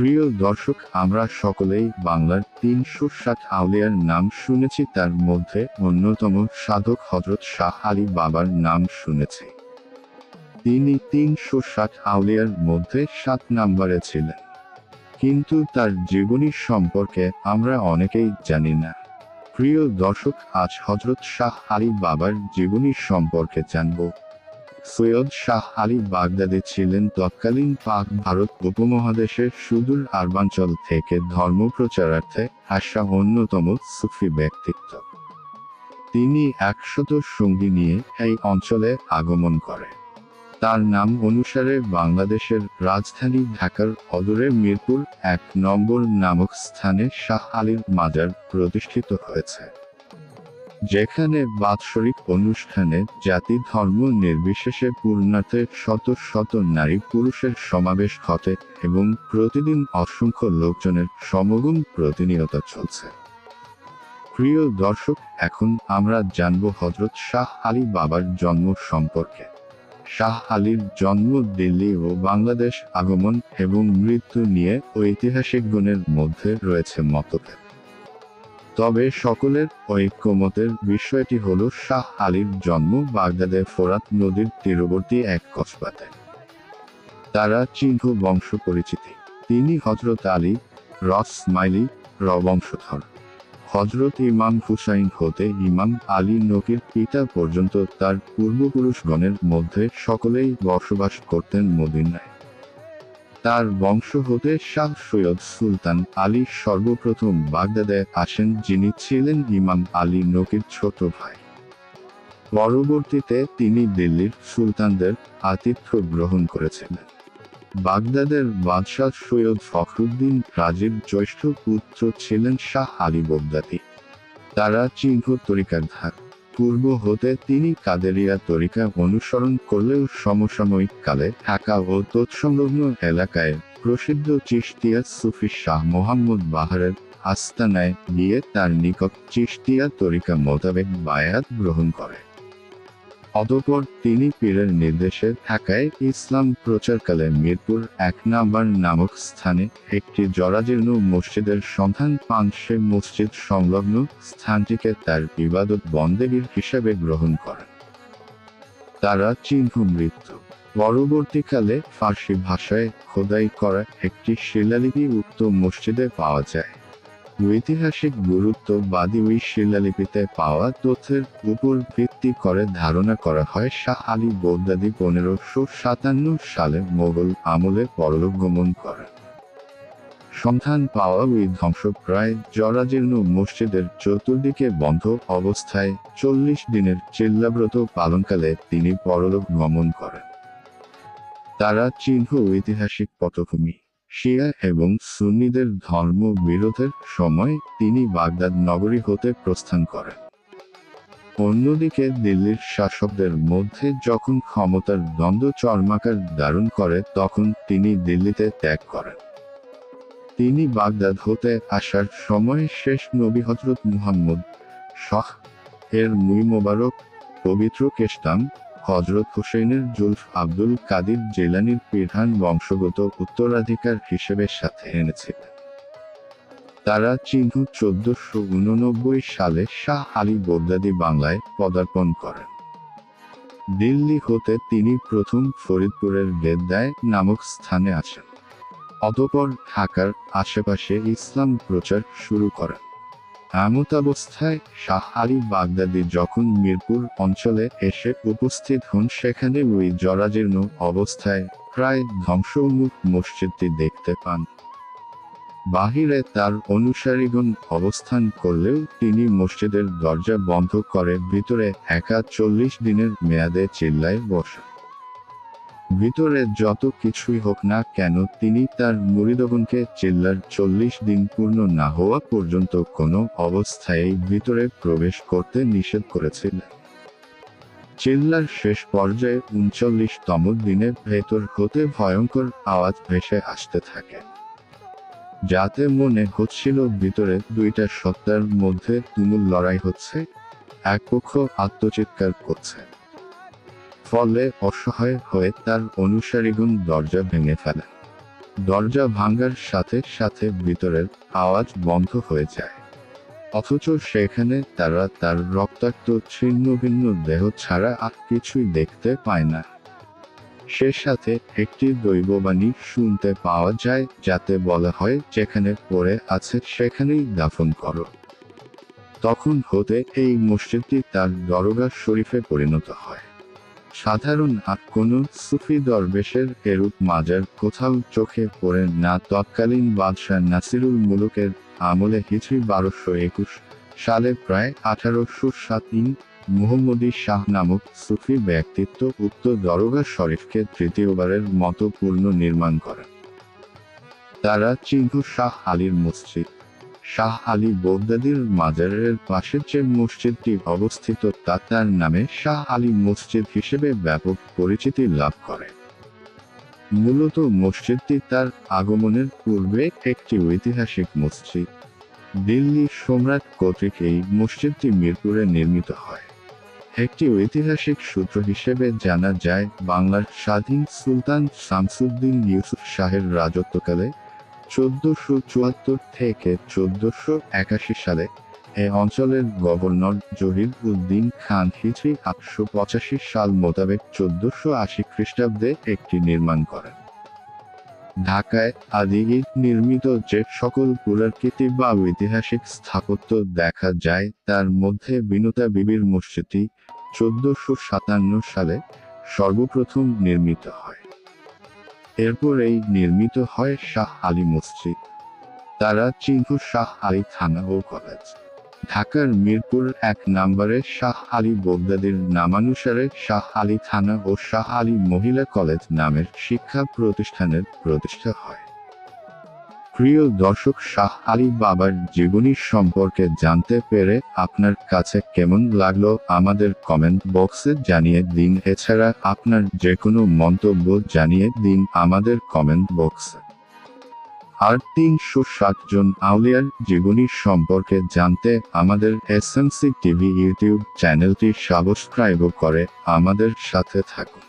প্রিয় দর্শক, আমরা সকলেই বাংলার তিনশো ষাট আউলিয়ার নাম শুনেছি। তার মধ্যে অন্যতম সাধক হজরত শাহ আলী বাবার নাম শুনেছি। তিনি তিনশো ষাট আউলিয়ার মধ্যে সাত নাম্বারে ছিলেন। কিন্তু তার জীবনী সম্পর্কে আমরা অনেকেই জানি না। প্রিয় দর্শক, আজ হজরত শাহ আলী বাবার জীবনী সম্পর্কে জানব। সৈয়দ শাহ আলী বাগদাদে ছিলেন তৎকালীন পাক ভারত উপমহাদেশের সুদূর আরবাঞ্চল থেকে ধর্ম প্রচারার্থে আসা অন্যতম সুফি ব্যক্তিত্ব। তিনি একশত সঙ্গী নিয়ে এই অঞ্চলে আগমন করে। তার নাম অনুসারে বাংলাদেশের রাজধানী ঢাকার অদূরে মিরপুর এক নম্বর নামক স্থানে শাহ আলীর মাজার প্রতিষ্ঠিত হয়েছে। যেখানে বাৎসরিক অনুষ্ঠানে জাতি ধর্ম নির্বিশেষে পূর্ণার্থে শত শত নারী পুরুষের সমাবেশ ঘটে এবং প্রতিদিন অসংখ্য লোকজনের সমাগম প্রতিনিয়ত চলছে। প্রিয় দর্শক, এখন আমরা জানব হজরত শাহ আলী বাবার জন্ম সম্পর্কে। শাহ আলীর জন্ম দিল্লি ও বাংলাদেশ আগমন এবং মৃত্যু নিয়ে ঐতিহাসিকগণের মধ্যে রয়েছে মতভেদ। তবে সকলের ঐক্যমতের বিষয়টি হল শাহ আলীর জন্ম বাগদাদে ফোরাত নদীর তীরবর্তী এক কসবাতে। তারা চিহ্ন বংশ পরিচিতি। তিনি হজরত আলী, রস স্মাইলি র বংশধর হজরত ইমাম হুসাইন হতে ইমাম আলী নকির পিতা পর্যন্ত তার পূর্বপুরুষগণের মধ্যে সকলেই বসবাস করতেন মদিনায়। তার বংশ হতে শাহ সৈয়দ সুলতান আলী সর্বপ্রথম বাগদাদে আসেন, যিনি ছিলেন ইমাম আলী নকির ছোট ভাই। পরবর্তীতে তিনি দিল্লির সুলতানদের আতিথ্য গ্রহণ করেছিলেন। বাগদাদের বাদশাহ সৈয়দ ফখরুদ্দিন রাজীর জ্যৈষ্ঠ পুত্র ছিলেন শাহ আলী বগদাদি। তারা চিহ্ন তরিকার ধার পূর্ব হতে তিনি কাদেরিয়া তরিকা অনুসরণ করলেও সমসাময়িক কালে ঢাকা ও তৎসংলগ্ন এলাকায় প্রসিদ্ধ চিশতিয়া সুফি শাহ মোহাম্মদ বাহারের আস্তানায় গিয়ে তার নিকট চিশতিয়া তরিকা মোতাবেক বায়াত গ্রহণ করে। অতঃপর তিনি পীরের নির্দেশে ঢাকায় ইসলাম প্রচারকালে মিরপুর এক নাম্বার নামক স্থানে একটি জরাজীর্ণ মসজিদের সন্ধান পান সে মসজিদ সংলগ্ন স্থানটিকে তার ইবাদত বন্দেগীর হিসাবে গ্রহণ করেন। তারা চিহ্ন মৃত্যু পরবর্তীকালে ফার্সি ভাষায় খোদাই করা একটি শিলালিপি উক্ত মসজিদে পাওয়া যায়। ঐতিহাসিক গুরুত্ববাদী ওই শিলালিপিতে পাওয়া তথ্যের উপর ভিত্তি করে ধারণা করা হয় শাহ আলী বগদাদি পনেরোশো সাতান্ন সালে মোগল আমলে পরলোক গমন করেন। সন্ধান পাওয়া ওই ধ্বংসপ্রায় জরাজীর্ণ মসজিদের চতুর্দিকে বন্ধ অবস্থায় চল্লিশ দিনের চিল্লাব্রত পালনকালে তিনি পরলোক গমন করেন। তারা চিহ্ন ঐতিহাসিক পটভূমি। শিয়া এবং সুন্নিদের ধর্ম বিরোধের সময় তিনি বাগদাদ নগরী হতে প্রস্থান করেন। অন্যদিকে দিল্লির শাসকদের মধ্যে যখন ক্ষমতার দ্বন্দ্ব চর্মাকার দারুণ করে, তখন তিনি দিল্লিতে ত্যাগ করেন। তিনি বাগদাদ হতে আসার সময় শেষ নবী হজরত মুহাম্মদ শাহ এর মুই মোবারক পবিত্র কেষ্টাম হজরত হুসেনের জুলফ আব্দুল কাদির জেলানির প্রধান বংশগত উত্তরাধিকার হিসেবে সাথে এনেছিলেন। তারা চিহ্ন চোদ্দশো উননব্বই সালে শাহ আলী বগদাদি বাংলায় পদার্পণ করেন। দিল্লি হতে তিনি প্রথম ফরিদপুরের বেদ্দায় নামক স্থানে আসেন। অতপর ঢাকার আশেপাশে ইসলাম প্রচার শুরু করেন। এমতাবস্থায় শাহ আলী বাগদাদি যখন মিরপুর অঞ্চলে এসে উপস্থিত হন, সেখানে ওই জরাজীর্ণ অবস্থায় প্রায় ধ্বংসোন্মুখ মসজিদটি দেখতে পান। বাহিরে তার অনুসারীগণ অবস্থান করলেও তিনি মসজিদের দরজা বন্ধ করে ভিতরে একা চল্লিশ দিনের মেয়াদে চিল্লায় বসেন। ভিতরে যত কিছুই হোক না কেন, তিনি তার মুরিদগণকে চিল্লার চল্লিশ দিন পূর্ণ না হওয়া পর্যন্ত কোনো অবস্থায় ভিতরে প্রবেশ করতে নিষেধ করেছিলেন। চিল্লার শেষ পর্যায়ে উনচল্লিশতম দিনে ভেতর হতে ভয়ঙ্কর আওয়াজ ভেসে আসতে থাকে। যাতে মনে হচ্ছিল ভিতরে দুইটা সত্তার মধ্যে তুমুল লড়াই হচ্ছে, এক পক্ষ আত্মচিৎকার করছে। ফলে অসহায় হয়ে তার অনুসারীগণ দরজা ভেঙে ফেলে। দরজা ভাঙার সাথে সাথে ভিতরের আওয়াজ বন্ধ হয়ে যায়। অথচ সেখানে তারা তার রক্তাক্ত ছিন্ন ভিন্ন দেহ ছাড়া আর কিছুই দেখতে পায় না। সে সাথে একটি দৈববাণী শুনতে পাওয়া যায়, যাতে বলা হয় যেখানে পড়ে আছে সেখানেই দাফন করো। তখন হতে এই মসজিদটি তার দরগা শরীফে পরিণত হয়। সাধারণ আর কোনো সুফি দরবেশের এরূপ মাজার কোথাও চোখে পড়ে না। তৎকালীন বাদশাহ নাসিরুল মুলুকের আমলে হিজরি বারোশো একুশ সালে প্রায় আঠারোশো সাত ইন মুহম্মদী শাহ নামক সুফি ব্যক্তিত্ব উক্ত দরগা শরীফকে তৃতীয়বারের মতো পূর্ণ নির্মাণ করেন। তারা চিহ্ন শাহ আলীর মসজিদ শাহ আলী বগদাদির মাজারের পাশে যে মসজিদটি অবস্থিত, তা তার নামে শাহ আলী মসজিদ হিসেবে ব্যাপক পরিচিতি লাভ করে। মূলত মসজিদটি তার আগমনের পূর্বে একটি ঐতিহাসিক মসজিদ। দিল্লি সম্রাট কর্তৃক এই মসজিদটি মিরপুরে নির্মিত হয়। একটি ঐতিহাসিক সূত্র হিসেবে জানা যায়, বাংলার স্বাধীন সুলতান শামসুদ্দিন ইউসুফ শাহের রাজত্বকালে চোদ্দশো চুয়াত্তর থেকে চোদ্দশো একাশি সালে এ অঞ্চলের গভর্নর জহির উদ্দিন খান হিজরি আটশো পঁচাশি সাল মোতাবেক চোদ্দশো আশি খ্রিস্টাব্দে একটি নির্মাণ করেন। ঢাকায় আদি নির্মিত যে সকল পুরাকৃতি বা ঐতিহাসিক স্থাপত্য দেখা যায়, তার মধ্যে বিনতা বিবির মসজিদটি চোদ্দশো সাতান্ন সালে সর্বপ্রথম নির্মিত হয়। এরপর এই নির্মিত হয় শাহ আলী মসজিদ। তারা চিহ্ন শাহ আলী থানা ও কলেজ। ঢাকার মিরপুর এক নম্বরে শাহ আলী বোগদাদির নামানুসারে শাহ আলী থানা ও শাহ আলী মহিলা কলেজ নামের শিক্ষা প্রতিষ্ঠানের প্রতিষ্ঠা হয়। প্রিয় দর্শক, শাহ আলী বাবার জীবনী সম্পর্কে জানতে পেরে আপনার কাছে কেমন লাগল আমাদের কমেন্ট বক্সে জানিয়ে দিন। এছাড়া আপনার যে কোনো মন্তব্য জানিয়ে দিন আমাদের কমেন্ট বক্সে আর তিনশো ষাট জন আউলিয়ার জীবনী সম্পর্কে জানতে আমাদের এসএমসি টিভি ইউটিউব চ্যানেলটি সাবস্ক্রাইব করে আমাদের সাথে থাকুন।